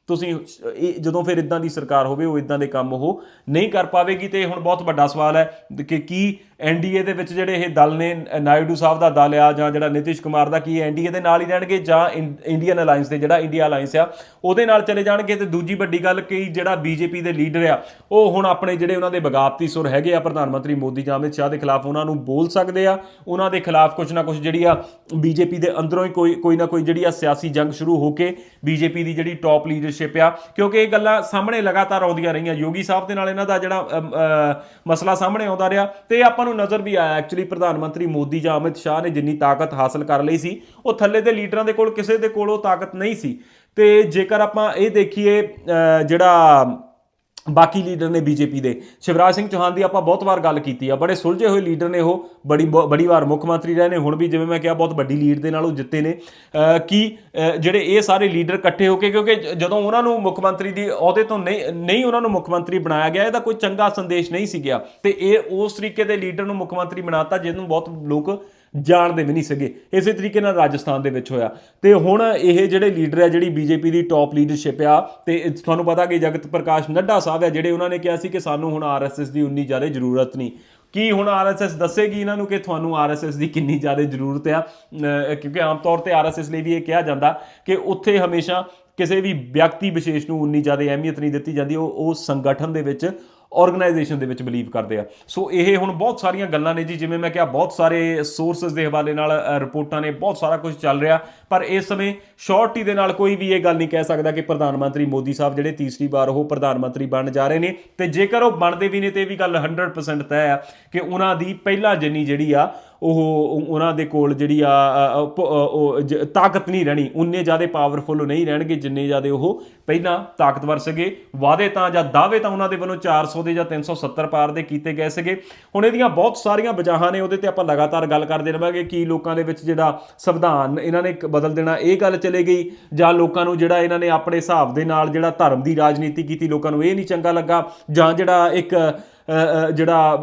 ਤੁਸੀਂ, ਇਹ ਜਦੋਂ ਫਿਰ ਇਦਾਂ ਦੀ ਸਰਕਾਰ ਹੋਵੇ, ਉਹ ਇਦਾਂ ਦੇ ਕੰਮ ਉਹ ਨਹੀਂ ਕਰ ਪਾਵੇਗੀ ਤੇ ਹੁਣ ਬਹੁਤ ਵੱਡਾ ਸਵਾਲ ਹੈ ਕਿ ਕੀ ਐਨਡੀਏ ਦੇ ਵਿੱਚ ਜਿਹੜੇ ਇਹ ਦਲ ਨੇ, ਨਾਇਡੂ ਸਾਹਿਬ ਦਾ ਦਲ ਆ ਜਾਂ ਜਿਹੜਾ ਨਿਤਿਸ਼ ਕੁਮਾਰ ਦਾ, ਕੀ ਐਨਡੀਏ ਦੇ ਨਾਲ ਹੀ ਰਹਿਣਗੇ ਜਾਂ ਇੰ- ਇੰਡੀਅਨ ਅਲਾਈਅੰਸ ਦੇ, ਜਿਹੜਾ ਇੰਡੀਆ ਅਲਾਈਅੰਸ ਆ, ਉਹਦੇ ਨਾਲ ਚਲੇ ਜਾਣਗੇ? ਤੇ ਦੂਜੀ ਵੱਡੀ ਗੱਲ ਕਿ ਜਿਹੜਾ ਬੀਜੇਪੀ ਦੇ ਲੀਡਰ ਆ, ਉਹ ਹੁਣ ਆਪਣੇ ਜਿਹੜੇ ਉਹਨਾਂ ਦੇ ਬਗਾਵਤੀ ਸੁਰ ਹੈਗੇ ਆ, ਪ੍ਰਧਾਨ ਮੰਤਰੀ ਮੋਦੀ ਜਾਂ ਅਮਿਤ ਸ਼ਾਹ ਦੇ ਖਿਲਾਫ ਉਹਨਾਂ ਨੂੰ ਬੋਲ ਸਕਦੇ ਆ। ਉਹਨਾਂ ਦੇ ਖਿਲਾਫ ਕੁਝ ਨਾ ਕੁਝ ਜਿਹੜੀ ਆ ਬੀਜੇਪੀ ਦੇ ਅੰਦਰੋਂ ਹੀ ਕੋਈ ਕੋਈ ਨਾ ਕੋਈ ਜਿਹੜੀ ਆ ਸਿਆਸੀ ਜੰਗ ਸ਼ੁਰੂ ਹੋ ਕੇ ਬੀਜੇਪੀ ਦੀ ਜਿਹੜੀ ਟੌਪ ਲੀਡਰਸ਼ਿਪ ਆ, ਕਿਉਂਕਿ ਇਹ ਗੱਲਾਂ ਸਾਹਮਣੇ ਲਗਾਤਾਰ ਆਉਂਦੀਆਂ ਰਹੀਆਂ। ਯੋਗੀ ਸਾਹਿਬ ਦੇ ਨਾਲ ਇਹਨਾਂ ਦਾ ਜਿਹੜਾ ਮਸਲਾ ਸਾਹਮਣੇ ਆਉਂਦਾ ਰਿਹਾ ਤੇ ਇਹ ਆਪਾਂ ਨੂੰ ਨਜ਼ਰ ਵੀ ਆਇਆ। ਐਕਚੁਅਲੀ ਪ੍ਰਧਾਨ ਮੰਤਰੀ ਮੋਦੀ ਜਾਂ ਅਮਿਤ ਸ਼ਾਹ ਨੇ ਜਿੰਨੀ ਤਾਕਤ ਹਾਸਲ ਕਰ ਲਈ ਸੀ, ਉਹ ਥੱਲੇ ਦੇ ਲੀਡਰਾਂ ਦੇ ਕੋਲ, ਕਿਸੇ ਦੇ ਕੋਲ ਉਹ ਤਾਕਤ ਨਹੀਂ ਸੀ। ਤੇ ਜੇਕਰ ਆਪਾਂ ਇਹ ਦੇਖੀਏ ਜਿਹੜਾ ਬਾਕੀ ਲੀਡਰ ਨੇ ਬੀਜੇਪੀ ਦੇ। ਸ਼ਿਵਰਾਜ ਸਿੰਘ ਚੌਹਾਨ ਦੀ ਆਪਾਂ ਬਹੁਤ ਵਾਰ ਗੱਲ ਕੀਤੀ ਆ। ਬੜੇ ਸੁਲਝੇ ਹੋਏ ਲੀਡਰ ਨੇ ਉਹ। ਬੜੀ ਬ- ਬੜੀ ਵਾਰ ਮੁੱਖ ਮੰਤਰੀ ਰਹੇ ਨੇ। ਹੁਣ ਵੀ ਜਿਵੇਂ ਮੈਂ ਕਿਹਾ, ਬਹੁਤ ਵੱਡੀ ਲੀਡ ਦੇ ਨਾਲ ਉਹ ਜਿੱਤੇ ਨੇ। ਕਿ ਜਿਹੜੇ ਇਹ ਸਾਰੇ ਲੀਡਰ ਇਕੱਠੇ ਹੋ ਕੇ, ਕਿਉਂਕਿ ਜਦੋਂ ਉਹਨਾਂ ਨੂੰ ਮੁੱਖ ਮੰਤਰੀ ਦੀ ਅਹੁਦੇ ਤੋਂ ਨਹੀਂ ਨਹੀਂ ਉਹਨਾਂ ਨੂੰ ਮੁੱਖ ਮੰਤਰੀ ਬਣਾਇਆ ਗਿਆ, ਇਹਦਾ ਕੋਈ ਚੰਗਾ ਸੰਦੇਸ਼ ਨਹੀਂ ਸੀ ਗਿਆ। ਤੇ ਇਹ ਉਸ ਤਰੀਕੇ ਦੇ ਲੀਡਰ ਨੂੰ ਮੁੱਖ ਮੰਤਰੀ ਬਣਾਤਾ, ਜਿਹਨੂੰ ਬਹੁਤ ਲੋਕ ਜਾਣਦੇ ਵੀ ਨਹੀਂ ਸੀਗੇ। ਇਸੇ ਤਰੀਕੇ ਨਾਲ ਰਾਜਸਥਾਨ ਦੇ ਵਿੱਚ ਹੋਇਆ। ਤੇ ਹੁਣ ਇਹ ਜਿਹੜੇ ਲੀਡਰ ਹੈ ਜਿਹੜੀ ਬੀਜੇਪੀ ਦੀ ਟੌਪ ਲੀਡਰਸ਼ਿਪ ਆ, ਤੇ ਤੁਹਾਨੂੰ ਪਤਾ ਕਿ ਜਗਤ ਪ੍ਰਕਾਸ਼ ਨੱਡਾ ਸਾਹਿਬ ਹੈ ਜਿਹੜੇ ਉਹਨਾਂ ਨੇ ਕਿਹਾ ਸੀ ਕਿ ਸਾਨੂੰ ਹੁਣ ਆਰਐਸਐਸ ਦੀ ਉਨੀ ਜ਼ਿਆਦਾ ਜ਼ਰੂਰਤ ਨਹੀਂ। ਕੀ ਹੁਣ ਆਰਐਸਐਸ ਦੱਸੇਗੀ ਇਹਨਾਂ ਨੂੰ ਕਿ ਤੁਹਾਨੂੰ ਆਰਐਸਐਸ ਦੀ ਕਿੰਨੀ ਜ਼ਿਆਦਾ ਜ਼ਰੂਰਤ ਆ? ਕਿਉਂਕਿ ਆਮ ਤੌਰ ਤੇ ਆਰਐਸਐਸ ਲਈ ਵੀ ਇਹ ਕਿਹਾ ਜਾਂਦਾ ਕਿ ਉੱਥੇ ਹਮੇਸ਼ਾ ਕਿਸੇ ਵੀ ਵਿਅਕਤੀ ਵਿਸ਼ੇਸ਼ ਨੂੰ ਉਨੀ ਜ਼ਿਆਦਾ ਅਹਿਮੀਅਤ ਨਹੀਂ ਦਿੱਤੀ ਜਾਂਦੀ। ਉਹ ਉਹ ਸੰਗਠਨ ਦੇ ਵਿੱਚ ਆਰਗੇਨਾਈਜੇਸ਼ਨ ਦੇ ਵਿੱਚ ਬਲੀਵ ਕਰਦੇ ਆ। ਸੋ ਇਹ ਹੁਣ ਬਹੁਤ ਸਾਰੀਆਂ ਗੱਲਾਂ ਨੇ ਜੀ, ਜਿਵੇਂ ਮੈਂ ਕਿਹਾ, ਬਹੁਤ ਸਾਰੇ ਸੋਰਸਸ ਦੇ ਹਵਾਲੇ ਨਾਲ ਰਿਪੋਰਟਾਂ ਨੇ, ਬਹੁਤ ਸਾਰਾ ਕੁਝ ਚੱਲ ਰਿਹਾ। ਪਰ ਇਸ ਸਮੇਂ ਸ਼ੋਰਟੀ ਦੇ ਨਾਲ ਕੋਈ ਵੀ ਇਹ ਗੱਲ ਨਹੀਂ ਕਹਿ ਸਕਦਾ ਕਿ ਪ੍ਰਧਾਨ ਮੰਤਰੀ ਮੋਦੀ ਸਾਹਿਬ ਜਿਹੜੇ ਤੀਸਰੀ ਵਾਰ ਉਹ ਪ੍ਰਧਾਨ ਮੰਤਰੀ ਬਣ ਜਾ ਰਹੇ ਨੇ। ਤੇ ਜੇਕਰ ਉਹ ਬਣਦੇ ਵੀ ਨੇ, ਤੇ ਇਹ ਵੀ ਗੱਲ 100% ਤੈਅ ਆ ਕਿ ਉਹਨਾਂ ਦੀ ਪਹਿਲਾਂ ਜਨੀ ਜਿਹੜੀ ਆ ਉਹ ਉਹਨਾਂ ਦੇ ਕੋਲ ਜਿਹੜੀ ਆ ਉਹ ਜ- ਤਾਕਤ ਨਹੀਂ ਰਹਿਣੀ। ਉਨੇ ਜ਼ਿਆਦਾ ਪਾਵਰਫੁਲ ਨਹੀਂ ਰਹਿਣਗੇ, ਜਿੰਨੇ ਜ਼ਿਆਦਾ ਉਹ ਪਹਿਲਾਂ ਤਾਕਤਵਰ ਸੀਗੇ। ਵਾਅਦੇ ਤਾਂ ਜਾਂ ਦਾਅਵੇ ਤਾਂ ਉਹਨਾਂ ਦੇ ਵੱਲੋਂ 400 ਦੇ ਜਾਂ 370 ਪਾਰ ਦੇ ਕੀਤੇ ਗਏ ਸੀਗੇ। ਹੁਣ ਇਹਦੀਆਂ ਬਹੁਤ ਸਾਰੀਆਂ ਵਜਾਹਾਂ ਨੇ, ਉਹਦੇ ਤੇ ਆਪਾਂ ਲਗਾਤਾਰ ਗੱਲ ਕਰਦੇ ਰਹਾਂਗੇ ਕਿ ਲੋਕਾਂ ਦੇ ਵਿੱਚ ਜਿਹੜਾ ਸੰਵਿਧਾਨ, ਇਹਨਾਂ ਨੇ ਬਦਲ ਦੇਣਾ, ਇਹ ਗੱਲ ਚਲੇ ਗਈ। ਜਾਂ ਲੋਕਾਂ ਨੂੰ ਜਿਹੜਾ ਇਹਨਾਂ ਨੇ ਆਪਣੇ ਹਿਸਾਬ ਦੇ ਨਾਲ ਜਿਹੜਾ ਧਰਮ ਦੀ ਰਾਜਨੀਤੀ ਕੀਤੀ, ਲੋਕਾਂ ਨੂੰ ਇਹ ਨਹੀਂ ਚੰਗਾ ਲੱਗਾ। ਜਾਂ ਜਿਹੜਾ ਇੱਕ ਜਿਹੜਾ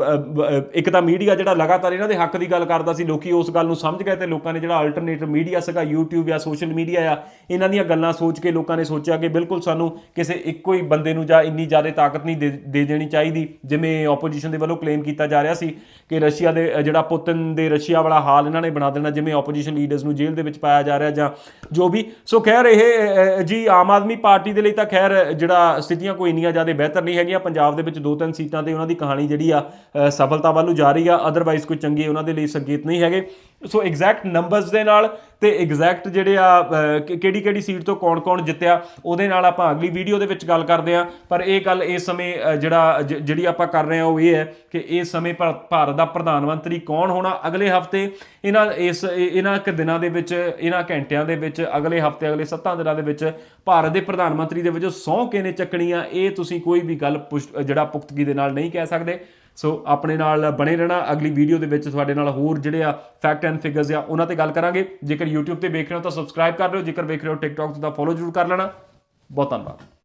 ਇੱਕ ਤਾਂ ਮੀਡੀਆ ਜਿਹੜਾ ਲਗਾਤਾਰ ਇਹਨਾਂ ਦੇ ਹੱਕ ਦੀ ਗੱਲ ਕਰਦਾ ਸੀ, ਲੋਕੀ ਉਸ ਗੱਲ ਨੂੰ ਸਮਝ ਗਏ ਤੇ ਲੋਕਾਂ ਨੇ ਜਿਹੜਾ ਅਲਟਰਨੇਟਿਵ ਮੀਡੀਆ ਸੀਗਾ, YouTube ਜਾਂ ਸੋਸ਼ਲ ਮੀਡੀਆ ਆ, ਇਹਨਾਂ ਦੀਆਂ ਗੱਲਾਂ ਸੋਚ ਕੇ ਲੋਕਾਂ ਨੇ ਸੋਚਿਆ ਕਿ ਬਿਲਕੁਲ ਸਾਨੂੰ ਕਿਸੇ ਇੱਕੋ ਹੀ ਬੰਦੇ ਨੂੰ ਜਾਂ ਇੰਨੀ ਜ਼ਿਆਦਾ ਤਾਕਤ ਨਹੀਂ ਦੇ ਦੇ ਦੇਣੀ ਚਾਹੀਦੀ, ਜਿਵੇਂ ਆਪੋਜੀਸ਼ਨ ਦੇ ਵੱਲੋਂ ਕਲੇਮ ਕੀਤਾ ਜਾ ਰਿਹਾ ਸੀ ਕਿ ਰਸ਼ੀਆ ਦੇ ਜਿਹੜਾ ਪੁਤਨ ਦੇ ਰਸ਼ੀਆ ਵਾਲਾ ਹਾਲ ਇਹਨਾਂ ਨੇ ਬਣਾ ਦੇਣਾ, ਜਿਵੇਂ ਆਪੋਜੀਸ਼ਨ ਲੀਡਰਸ ਨੂੰ ਜੇਲ੍ਹ ਦੇ ਵਿੱਚ ਪਾਇਆ ਜਾ ਰਿਹਾ ਜਾਂ ਜੋ ਵੀ। ਸੋ ਖੈਰ ਇਹ ਜੀ ਆਮ ਆਦਮੀ ਪਾਰਟੀ ਦੇ ਲਈ ਤਾਂ ਖੈਰ ਜਿਹੜਾ ਸਥਿਤੀਆਂ ਕੋਈ ਇੰਨੀਆਂ ਜ਼ਿਆਦਾ ਬਿਹਤਰ ਨਹੀਂ ਹੈਗੀਆਂ, ਪੰਜਾਬ ਦੇ ਵਿੱਚ ਦੋ ਤਿੰਨ ਸੀਟਾਂ ਤੇ ਉਹਨਾਂ ਦੀ ਕਹਾਣੀ ਜਿਹੜੀ ਆ ਅ, ਸਫਲਤਾ ਵੱਲ ਨੂੰ ਜਾ ਰਹੀ ਆ ਅਦਰਵਾਈਜ਼ ਕੋਈ ਚੰਗੇ ਉਹਨਾਂ ਦੇ ਲਈ ਸੰਕੇਤ ਨਹੀਂ ਹੈਗੇ। ਸੋ ਐਗਜ਼ੈਕਟ ਨੰਬਰਸ ਦੇ ਨਾਲ ਤੇ ਐਗਜ਼ੈਕਟ ਜਿਹੜੇ ਆ ਕਿਹੜੀ ਕਿਹੜੀ ਸੀਟ ਤੋਂ ਕੌਣ-ਕੌਣ ਜਿੱਤਿਆ, ਉਹਦੇ ਨਾਲ ਆਪਾਂ ਅਗਲੀ ਵੀਡੀਓ ਦੇ ਵਿੱਚ ਗੱਲ ਕਰਦੇ ਆ ਪਰ ਇਹ ਗੱਲ ਇਸ ਸਮੇਂ ਜਿਹੜਾ, ਜ- ਜਿਹੜੀ ਆਪਾਂ ਕਰ ਰਹੇ ਆ ਉਹ ਇਹ ਹੈ ਕਿ ਇਸ ਸਮੇਂ ਭਾ- ਭਾਰਤ ਦਾ ਪ੍ਰਧਾਨ ਮੰਤਰੀ ਕੌਣ ਹੋਣਾ ਅਗਲੇ ਹਫ਼ਤੇ? ਇਹਨਾਂ, ਇਸ ਇਹਨਾਂ ਕੁ ਦਿਨਾਂ ਦੇ ਵਿੱਚ, ਇਹਨਾਂ ਘੰਟਿਆਂ ਦੇ ਵਿੱਚ, ਅਗਲੇ ਹਫ਼ਤੇ, ਅਗਲੇ 7 ਦਿਨਾਂ ਦੇ ਵਿੱਚ ਭਾਰਤ ਦੇ ਪ੍ਰਧਾਨ ਮੰਤਰੀ ਦੇ ਵਿੱਚੋਂ ਸਹੁੰ ਕਿਹਨੇ ਚੱਕਣੀ ਆ ਇਹ ਤੁਸੀਂ ਕੋਈ ਵੀ ਗੱਲ ਪੁਸ਼ਟ- ਜਿਹੜਾ ਪੁਖਤਗੀ ਦੇ ਨਾਲ ਨਹੀਂ ਕਹਿ ਸਕਦੇ। ਸੋ ਆਪਣੇ ਨਾਲ ਬਣੇ ਰਹਿਣਾ। ਅਗਲੀ ਵੀਡੀਓ ਦੇ ਵਿੱਚ ਤੁਹਾਡੇ ਨਾਲ ਹੋਰ ਜਿਹੜੇ ਆ ਫੈਕਟ ਐਂਡ ਫਿਗਰਸ ਆ, ਉਹਨਾਂ ਤੇ ਗੱਲ ਕਰਾਂਗੇ। ਜੇਕਰ YouTube ਤੇ ਵੇਖ ਰਹੇ ਹੋ ਤਾਂ ਸਬਸਕ੍ਰਾਈਬ ਕਰ ਲਿਓ। ਜੇਕਰ ਵੇਖ ਰਹੇ ਹੋ TikTok ਤੇ ਤਾਂ ਫੋਲੋ ਜ਼ਰੂਰ ਕਰ ਲੈਣਾ। ਬਹੁਤ ਧੰਨਵਾਦ।